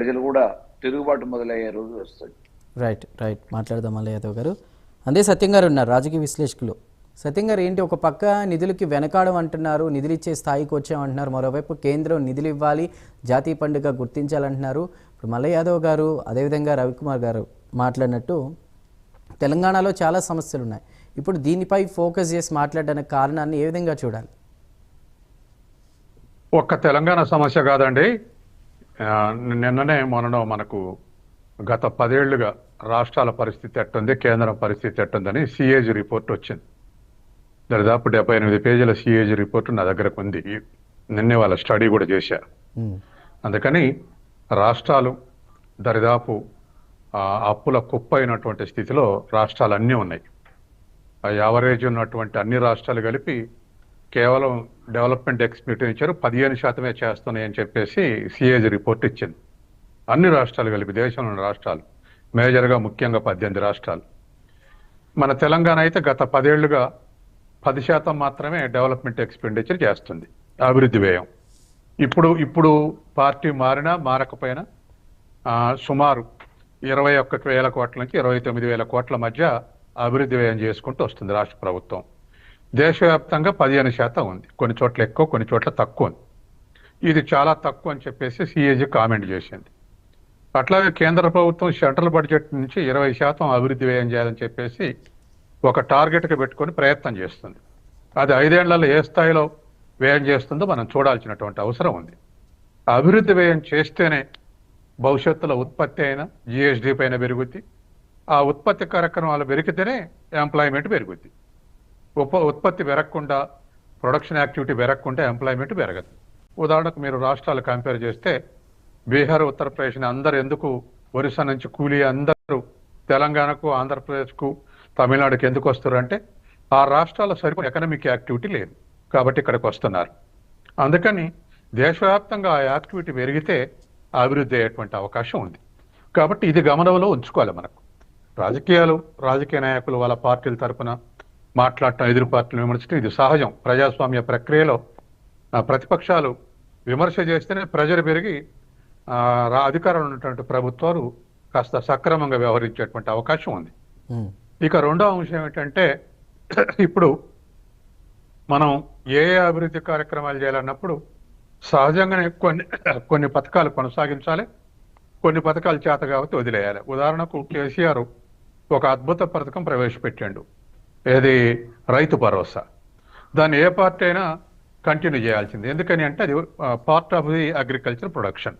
ప్రజలు కూడా తిరుగుబాటు మొదలయ్యే రోజు వస్తుంది. రైట్ రైట్ మాట్లాడదాం మళ్ళీ యాదవ్ గారు. అదే సత్యం గారు ఉన్నారు రాజకీయ విశ్లేషకులు. సత్యం గారు ఏంటి ఒక పక్క నిధులకి వెనకాడం అంటున్నారు నిధులు ఇచ్చే స్థాయికి వచ్చామంటున్నారు మరోవైపు కేంద్రం నిధులు ఇవ్వాలి జాతీయ పండుగ గుర్తించాలంటున్నారు. ఇప్పుడు మల్ల యాదవ్ గారు అదేవిధంగా రవికుమార్ గారు మాట్లాడినట్టు తెలంగాణలో చాలా సమస్యలు ఉన్నాయి. ఇప్పుడు దీనిపై ఫోకస్ చేసి మాట్లాడడానికి కారణాన్ని ఏ విధంగా చూడాలి? ఒక్క తెలంగాణ సమస్య కాదండి. నిన్ననే మొన్ననో మనకు గత పదేళ్ళుగా రాష్ట్రాల పరిస్థితి ఎట్టుంది కేంద్రం పరిస్థితి ఎట్టుందని సిఏజీ రిపోర్ట్ వచ్చింది. దాదాపు డెబ్బై ఎనిమిది పేజీల సిఏజీ రిపోర్ట్ నా దగ్గరకు ఉంది. నిన్నే వాళ్ళ స్టడీ కూడా చేశారు ఉమ్, అందుకని రాష్ట్రాలు దరిదాపు అప్పుల కుప్ప అయినటువంటి స్థితిలో రాష్ట్రాలు అన్నీ ఉన్నాయి. ఆ యావరేజ్ ఉన్నటువంటి అన్ని రాష్ట్రాలు కలిపి కేవలం డెవలప్మెంట్ ఎక్స్పెండిచర్ పదిహేను శాతమే చేస్తున్నాయి అని చెప్పేసి సిఏజీ రిపోర్ట్ ఇచ్చింది. అన్ని రాష్ట్రాలు కలిపి దేశంలోని రాష్ట్రాలు మేజర్గా ముఖ్యంగా పద్దెనిమిది రాష్ట్రాలు. మన తెలంగాణ అయితే గత పదేళ్ళుగా పది శాతం మాత్రమే డెవలప్మెంట్ ఎక్స్పెండిచర్ చేస్తుంది అభివృద్ధి వ్యయం. ఇప్పుడు ఇప్పుడు పార్టీ మారినా మారకపోయినా సుమారు ఇరవై ఒక్క వేల కోట్ల నుంచి ఇరవై తొమ్మిది వేల కోట్ల మధ్య అభివృద్ధి వ్యయం చేసుకుంటూ వస్తుంది రాష్ట్ర ప్రభుత్వం. దేశవ్యాప్తంగా పదిహేను శాతం ఉంది. కొన్ని చోట్ల ఎక్కువ కొన్ని చోట్ల తక్కువ ఉంది. ఇది చాలా తక్కువ అని చెప్పేసి సిఏజీ కామెంట్ చేసింది. అట్లాగే కేంద్ర ప్రభుత్వం సెంట్రల్ బడ్జెట్ నుంచి ఇరవై శాతం అభివృద్ధి వ్యయం చేయాలని చెప్పేసి ఒక టార్గెట్గా పెట్టుకొని ప్రయత్నం చేస్తుంది. అది ఐదేళ్ళలో ఏ స్థాయిలో వ్యయం చేస్తుందో మనం చూడాల్సినటువంటి అవసరం ఉంది. అభివృద్ధి వ్యయం చేస్తేనే భవిష్యత్తులో ఉత్పత్తి అయినా జిఎస్డి పైన పెరుగుద్ది. ఆ ఉత్పత్తి కార్యక్రమాలు పెరిగితేనే ఎంప్లాయ్మెంట్ పెరుగుద్ది. ఉప ఉత్పత్తి పెరగకుండా ప్రొడక్షన్ యాక్టివిటీ పెరగకుండా ఎంప్లాయ్మెంట్ పెరగదు. ఉదాహరణకు మీరు రాష్ట్రాలు కంపేర్ చేస్తే బీహార్ ఉత్తరప్రదేశ్ అందరు ఎందుకు ఒరిస్సా నుంచి కూలీ అందరూ తెలంగాణకు ఆంధ్రప్రదేశ్కు తమిళనాడుకి ఎందుకు వస్తారు ఆ రాష్ట్రాల సరిపో ఎకనామిక్ యాక్టివిటీ లేదు. కాబట్టి ఇక్కడికి వస్తున్నారు. అందుకని దేశవ్యాప్తంగా ఆ యాక్టివిటీ పెరిగితే అభివృద్ధి అయ్యేటువంటి అవకాశం ఉంది. కాబట్టి ఇది గమనంలో ఉంచుకోవాలి మనకు. రాజకీయాలు రాజకీయ నాయకులు వాళ్ళ పార్టీల తరపున మాట్లాడటం ఎదురు పార్టీలు విమర్శించడం ఇది సహజం. ప్రజాస్వామ్య ప్రక్రియలో ప్రతిపక్షాలు విమర్శ చేస్తేనే ప్రజలు పెరిగి అధికారంలో ఉన్నటువంటి ప్రభుత్వాలు కాస్త సక్రమంగా వ్యవహరించేటువంటి అవకాశం ఉంది. ఇక రెండో అంశం ఏంటంటే ఇప్పుడు మనం ఏ ఏ అభివృద్ధి కార్యక్రమాలు చేయాలన్నప్పుడు సహజంగానే కొన్ని కొన్ని పథకాలు కొనసాగించాలి. కొన్ని పథకాలు చేత కాబట్టి వదిలేయాలి. ఉదాహరణకు కేసీఆర్ ఒక అద్భుత పథకం ప్రవేశపెట్టాడు. ఏది? రైతు భరోసా. దాన్ని ఏ పార్టీ అయినా కంటిన్యూ చేయాల్సింది. ఎందుకని అంటే అది part of the agriculture production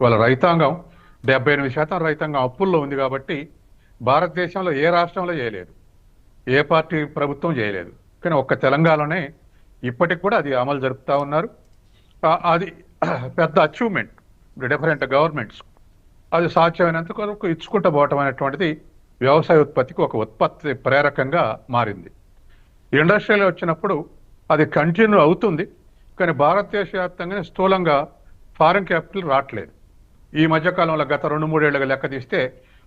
వాళ్ళ రైతాంగం డెబ్బై ఎనిమిది శాతం రైతాంగం అప్పుల్లో ఉంది కాబట్టి భారతదేశంలో ఏ రాష్ట్రంలో చేయలేదు. ఏ పార్టీ ప్రభుత్వం చేయలేదు. కానీ ఒక్క తెలంగాణలోనే ఇప్పటికి కూడా అది అమలు జరుపుతా ఉన్నారు. అది పెద్ద అచీవ్మెంట్ డిఫరెంట్ గవర్నమెంట్స్. అది సాధ్యమైనంత వరకు ఇచ్చుకుంటూ పోవటం అనేటువంటిది వ్యవసాయ ఉత్పత్తికి ఒక ఉత్పత్తి ప్రేరకంగా మారింది. ఇండస్ట్రీలో వచ్చినప్పుడు అది కంటిన్యూ అవుతుంది కానీ భారతదేశ వ్యాప్తంగా స్థూలంగా ఫారిన్ క్యాపిటల్ రావట్లేదు. ఈ మధ్య కాలంలో గత రెండు మూడేళ్ళుగా లెక్క తీస్తే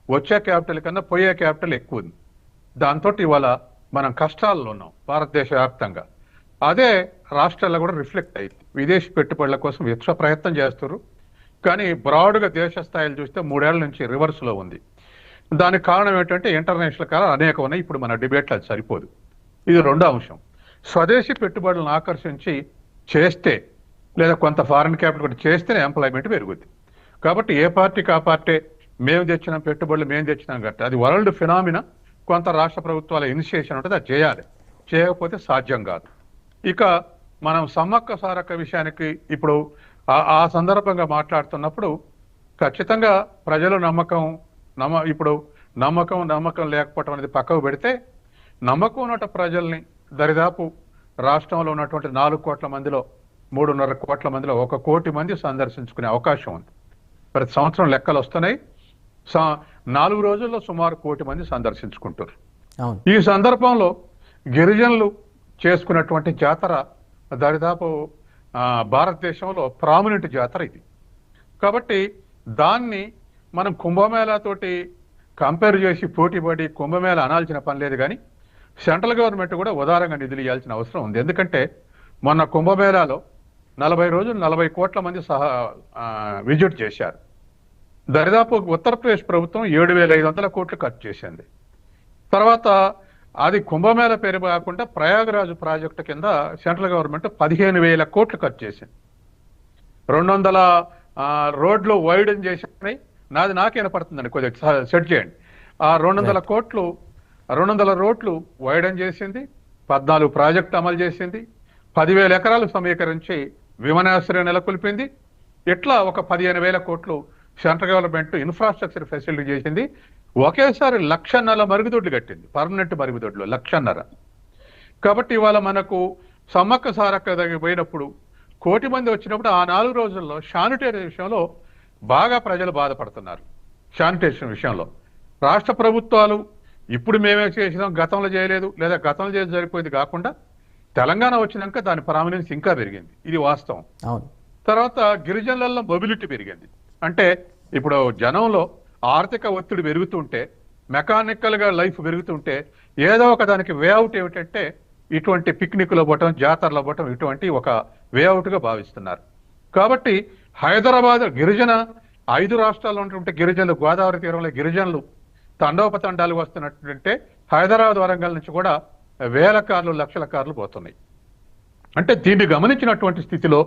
వచ్చే క్యాపిటల్ కన్నా పోయే క్యాపిటల్ ఎక్కువ ఉంది. దాంతో ఇవాళ మనం కష్టాల్లో ఉన్నాం భారతదేశ వ్యాప్తంగా. అదే రాష్ట్రాల్లో కూడా రిఫ్లెక్ట్ అయింది విదేశీ పెట్టుబడుల కోసం విశ్వ ప్రయత్నం చేస్తారు కానీ బ్రాడ్గా దేశ స్థాయిలు చూస్తే మూడేళ్ళ నుంచి రివర్స్లో ఉంది. దానికి కారణం ఏంటంటే ఇంటర్నేషనల్ కళ అనేక ఉన్నాయి ఇప్పుడు మన డిబేట్లో అది సరిపోదు. ఇది రెండో అంశం. స్వదేశీ పెట్టుబడులను ఆకర్షించి చేస్తే లేదా కొంత ఫారిన్ క్యాపిటల్ కూడా చేస్తేనే ఎంప్లాయ్మెంట్ పెరుగుద్ది. కాబట్టి ఏ పార్టీకి ఆ పార్టీ మేము తెచ్చినాం పెట్టుబడులు మేము తెచ్చినాం కాబట్టి అది వరల్డ్ ఫినామినా కొంత రాష్ట్ర ప్రభుత్వాల ఇనిషియేషన్ ఉంటుంది అది చేయాలి. చేయకపోతే సాధ్యం కాదు. ఇక మనం సమ్మక్క సారక్క విషయానికి ఇప్పుడు ఆ- ఆ సందర్భంగా మాట్లాడుతున్నప్పుడు ఖచ్చితంగా ప్రజల నమ్మకం నమ్మ ఇప్పుడు నమ్మకం నమ్మకం లేకపోవటం అనేది పక్కకు పెడితే నమ్మకం ఉన్నట ప్రజల్ని దరిదాపు రాష్ట్రంలో ఉన్నటువంటి నాలుగు కోట్ల మందిలో మూడున్నర కోట్ల మందిలో ఒక కోటి మంది సందర్శించుకునే అవకాశం ఉంది. ప్రతి సంవత్సరం లెక్కలు వస్తున్నాయి. సా- నాలుగు రోజుల్లో సుమారు కోటి మంది సందర్శించుకుంటారు ఈ సందర్భంలో గిరిజనులు చేసుకున్నటువంటి జాతర దరిదాపు భారతదేశంలో ప్రామినెంట్ జాతర ఇది. కాబట్టి దాన్ని మనం కుంభమేళాతోటి కంపేర్ చేసి పోటీపడి కుంభమేళ అనాల్సిన పని లేదు కానీ సెంట్రల్ గవర్నమెంట్ కూడా ఉదారంగా నిధులు ఇవ్వాల్సిన అవసరం ఉంది. ఎందుకంటే మొన్న కుంభమేళాలో నలభై రోజులు నలభై కోట్ల మంది సహా విజిట్ చేశారు. దరిదాపు ఉత్తరప్రదేశ్ ప్రభుత్వం ఏడు వేల ఐదు వందల కోట్లు ఖర్చు చేసింది. తర్వాత అది కుంభమేళ పేరు కాకుండా ప్రయాగరాజు ప్రాజెక్టు కింద సెంట్రల్ గవర్నమెంట్ పదిహేను వేల కోట్లు ఖర్చు చేసింది. రెండు వందల రోడ్లు వైడన్ చేసినాయి నాది నాకే వినపడుతుందండి కొద్దిగా సెట్ చేయండి. ఆ రెండు వందల కోట్లు రెండు వందల రోడ్లు వైడన్ చేసింది పద్నాలుగు ప్రాజెక్టు అమలు చేసింది పదివేల ఎకరాలు సమీకరించి విమానాశ్రయం నెలకొల్పింది ఇట్లా ఒక పదిహేను వేల కోట్లు సెంట్రల్ గవర్నమెంట్ ఇన్ఫ్రాస్ట్రక్చర్ ఫెసిలిటీ చేసింది ఒకేసారి లక్షన్నర మరుగుదొడ్లు కట్టింది పర్మనెంట్ మరుగుదొడ్లు లక్షన్నర. కాబట్టి ఇవాళ మనకు సమ్మక్క సారక్క దగ్గర పోయినప్పుడు కోటి మంది వచ్చినప్పుడు ఆ నాలుగు రోజుల్లో శానిటేషన్ విషయంలో బాగా ప్రజలు బాధపడుతున్నారు. శానిటేషన్ విషయంలో. రాష్ట్ర ప్రభుత్వాలు ఇప్పుడు మేమే చేసినాం గతంలో చేయలేదు లేదా గతంలో చేసి సరిపోయింది కాకుండా తెలంగాణ వచ్చినాక దాని ప్రామినెన్స్ ఇంకా పెరిగింది. ఇది వాస్తవం. అవును. తర్వాత గిరిజనులలో మొబిలిటీ పెరిగింది. అంటే ఇప్పుడు జనంలో ఆర్థిక ఒత్తిడి పెరుగుతుంటే మెకానికల్గా లైఫ్ పెరుగుతుంటే ఏదో ఒక దానికి వేఅవుట్ ఏమిటంటే ఇటువంటి పిక్నిక్లు పోవటం జాతరలు పోవటం ఇటువంటి ఒక వేఅవుట్గా భావిస్తున్నారు. కాబట్టి హైదరాబాద్ గిరిజన ఐదు రాష్ట్రాల్లో ఉన్నటువంటి గిరిజనులు గోదావరి తీరంలో గిరిజనులు తండోపతండాలు వస్తున్నట్టుంటే హైదరాబాద్ వరంగల్ నుంచి కూడా వేల కార్లు లక్షల కార్లు పోతున్నాయి. అంటే దీన్ని గమనించినటువంటి స్థితిలో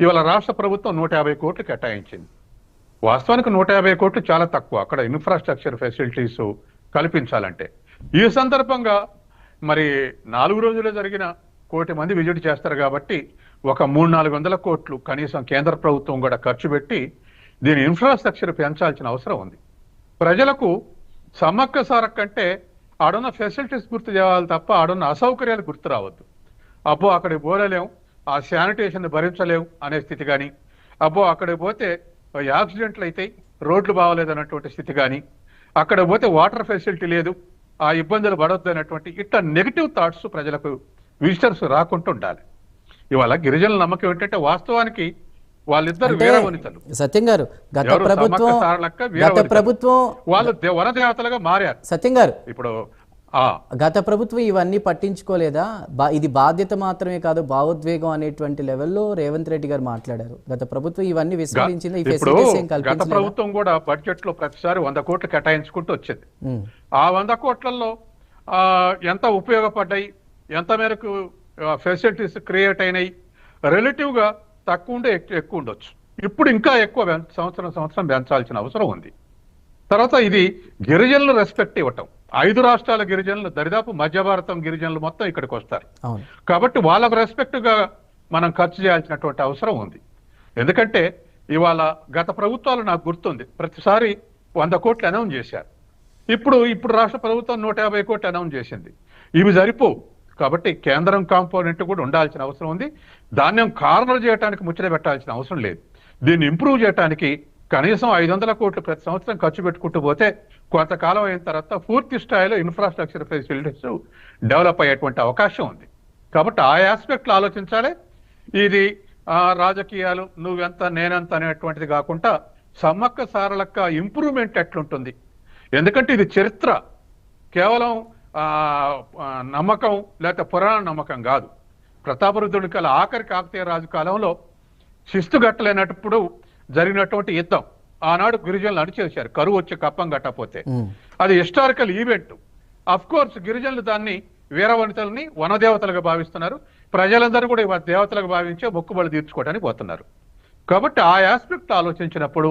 ఇవాళ రాష్ట్ర ప్రభుత్వం నూట యాభై కోట్లు కేటాయించింది. వాస్తవానికి నూట యాభై కోట్లు చాలా తక్కువ. అక్కడ ఇన్ఫ్రాస్ట్రక్చర్ ఫెసిలిటీస్ కల్పించాలంటే. ఈ సందర్భంగా మరి నాలుగు రోజుల్లో జరిగిన కోటి మంది విజిట్ చేస్తారు కాబట్టి ఒక మూడు నాలుగు వందల కోట్లు కనీసం కేంద్ర ప్రభుత్వం కూడా ఖర్చు పెట్టి దీని ఇన్ఫ్రాస్ట్రక్చర్ పెంచాల్సిన అవసరం ఉంది. ప్రజలకు సమ్మక్క సారక్ కంటే ఆడున్న ఫెసిలిటీస్ గుర్తు చేయాలి తప్ప ఆడున్న అసౌకర్యాలు గుర్తు రావద్దు. అబ్బో అక్కడికి పోలేం ఆ శానిటేషన్ భరించలేం అనే స్థితి కానీ అబ్బో అక్కడికి పోతే యాక్సిడెంట్లు అయితే రోడ్లు బాగలేదు అన్నటువంటి స్థితి కానీ అక్కడ పోతే వాటర్ ఫెసిలిటీ లేదు ఆ ఇబ్బందులు పడొద్దు అనేటువంటి ఇట్లా నెగిటివ్ థాట్స్ ప్రజలకు విజిటర్స్ రాకుండా ఉండాలి. ఇవాళ గిరిజనుల నమ్మకం ఏంటంటే వాస్తవానికి వాళ్ళిద్దరు వీరవనితలు. సత్యం గారు గత ప్రభుత్వం గత వీరవనితలు. ప్రభుత్వం వాళ్ళు వనదేవతలుగా మారారు. సత్యం గారు ఇప్పుడు గత ప్రభుత్వం ఇవన్నీ పట్టించుకోలేదా? బా- ఇది బాధ్యత మాత్రమే కాదు భావోద్వేగం అనేటువంటి లెవెల్లో రేవంత్ రెడ్డి గారు మాట్లాడారు. గత ప్రభుత్వం ఇవన్నీ విస్మరించింది? గత ప్రభుత్వం కూడా బడ్జెట్లో ప్రతిసారి వంద కోట్లు కేటాయించుకుంటూ వచ్చింది. ఆ వంద కోట్లలో ఆ, ఎంత ఉపయోగపడ్డాయి? ఎంత మేరకు ఫెసిలిటీస్ క్రియేట్ అయినాయి. రిలేటివ్గా తక్కువ ఉండే ఎక్కు- ఎక్కువ ఉండొచ్చు. ఇప్పుడు ఇంకా ఎక్కువ సంవత్సరం సంవత్సరం పెంచాల్సిన అవసరం ఉంది. తర్వాత ఇది గిరిజనులు రెస్పెక్ట్ ఇవ్వటం. ఐదు రాష్ట్రాల గిరిజనులు దరిదాపు మధ్య భారతం గిరిజనులు మొత్తం ఇక్కడికి వస్తారు. కాబట్టి వాళ్ళకు రెస్పెక్ట్గా మనం ఖర్చు చేయాల్సినటువంటి అవసరం ఉంది. ఎందుకంటే ఇవాళ గత ప్రభుత్వాలు నాకు గుర్తుంది. ప్రతిసారి వంద కోట్లు అనౌన్స్ చేశారు. ఇప్పుడు ఇప్పుడు రాష్ట్ర ప్రభుత్వం నూట యాభై కోట్లు అనౌన్స్ చేసింది. ఇవి సరిపోవు. కాబట్టి కేంద్రం కాంపోనెంట్ కూడా ఉండాల్సిన అవసరం ఉంది. ధాన్యం కార్నర్ చేయడానికి ముచ్చట పెట్టాల్సిన అవసరం లేదు. దీన్ని ఇంప్రూవ్ చేయడానికి కనీసం ఐదు వందల కోట్లు ప్రతి సంవత్సరం ఖర్చు పెట్టుకుంటూ పోతే కొంతకాలం అయిన తర్వాత పూర్తి స్థాయిలో ఇన్ఫ్రాస్ట్రక్చర్ ఫెసిలిటీస్ డెవలప్ అయ్యేటువంటి అవకాశం ఉంది. కాబట్టి ఆ ఆస్పెక్ట్లు ఆలోచించాలి. ఇది ఆ, రాజకీయాలు నువ్వెంత నేనెంత అనేటువంటిది కాకుండా సమ్మక్క సారలక్క ఇంప్రూవ్మెంట్ ఎట్లుంటుంది? ఎందుకంటే ఇది చరిత్ర. కేవలం నమ్మకం లేకపోతే పురాణ నమ్మకం కాదు. ప్రతాపరుద్రుడి కల ఆఖరి కాకతీయ రాజు కాలంలో శిస్తు గట్టలేనప్పుడు జరిగినటువంటి యుద్ధం. ఆనాడు గిరిజనులు అణిచేశారు కరువు వచ్చి కప్పం కట్టపోతే ఉమ్. అది హిస్టారికల్ ఈవెంట్. అఫ్ కోర్స్ గిరిజనులు దాన్ని వీరవనితల్ని వనదేవతలుగా భావిస్తున్నారు. ప్రజలందరూ కూడా ఇవాళ దేవతలుగా భావించే మొక్కుబడి తీర్చుకోవడానికి పోతున్నారు. కాబట్టి ఆ ఆస్పెక్ట్ ఆలోచించినప్పుడు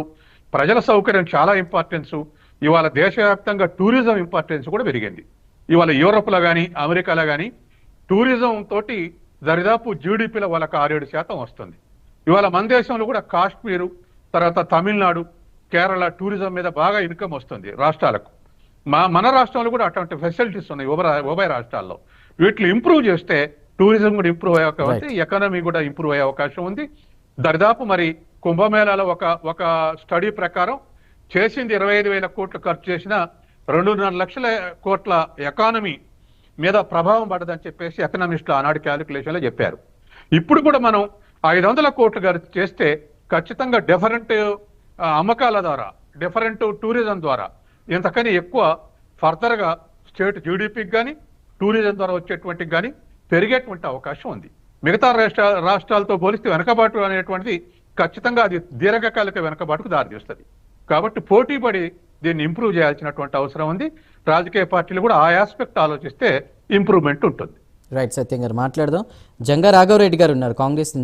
ప్రజల సౌకర్యం చాలా ఇంపార్టెన్స్ ఇవాళ దేశవ్యాప్తంగా టూరిజం ఇంపార్టెన్స్ కూడా పెరిగింది. ఇవాళ యూరోప్లో కానీ అమెరికాలో కానీ టూరిజం తోటి దరిదాపు జీడిపిలో వాళ్ళకి ఆరేడు శాతం వస్తుంది. ఇవాళ మన దేశంలో కూడా కాశ్మీరు తర్వాత తమిళనాడు కేరళ టూరిజం మీద బాగా ఇన్కమ్ వస్తుంది రాష్ట్రాలకు. మా మన రాష్ట్రంలో కూడా అటువంటి ఫెసిలిటీస్ ఉన్నాయి ఉభయ ఉభయ రాష్ట్రాల్లో. వీటిని ఇంప్రూవ్ చేస్తే టూరిజం కూడా ఇంప్రూవ్ అయ్యే అవకాశం ఉంది ఎకానమీ కూడా ఇంప్రూవ్ అయ్యే అవకాశం ఉంది. దరిదాపు మరి కుంభమేళాలో ఒక ఒక స్టడీ ప్రకారం చేసింది ఇరవై ఐదు వేల కోట్లు ఖర్చు చేసిన రెండున్నర లక్షల కోట్ల ఎకానమీ మీద ప్రభావం పడదని చెప్పేసి ఎకనామిస్టులు ఆనాడు క్యాలిక్యులేషన్లో చెప్పారు. ఇప్పుడు కూడా మనం ఐదు వందల కోట్లు ఖర్చు చేస్తే ఖచ్చితంగా డిఫరెంట్ అమ్మకాల ద్వారా డిఫరెంట్ టూరిజం ద్వారా ఇంతకని ఎక్కువ ఫర్దర్గా స్టేట్ జీడిపికి కానీ టూరిజం ద్వారా వచ్చేటువంటి కానీ పెరిగేటువంటి అవకాశం ఉంది. మిగతా రాష్ట్ర రాష్ట్రాలతో పోలిస్తే వెనకబాటు అనేటువంటిది ఖచ్చితంగా అది దీర్ఘకాలిక వెనకబాటుకు దారితీస్తుంది. కాబట్టి పోటీపడి దీన్ని ఇంప్రూవ్ చేయాల్సినటువంటి అవసరం ఉంది. రాజకీయ పార్టీలు కూడా ఆ ఆస్పెక్ట్ ఆలోచిస్తే ఇంప్రూవ్మెంట్ ఉంటుంది. రైట్ సత్యం గారు మాట్లాడదాం. జంగా రాఘవరెడ్డి గారు ఉన్నారు కాంగ్రెస్ నుంచి.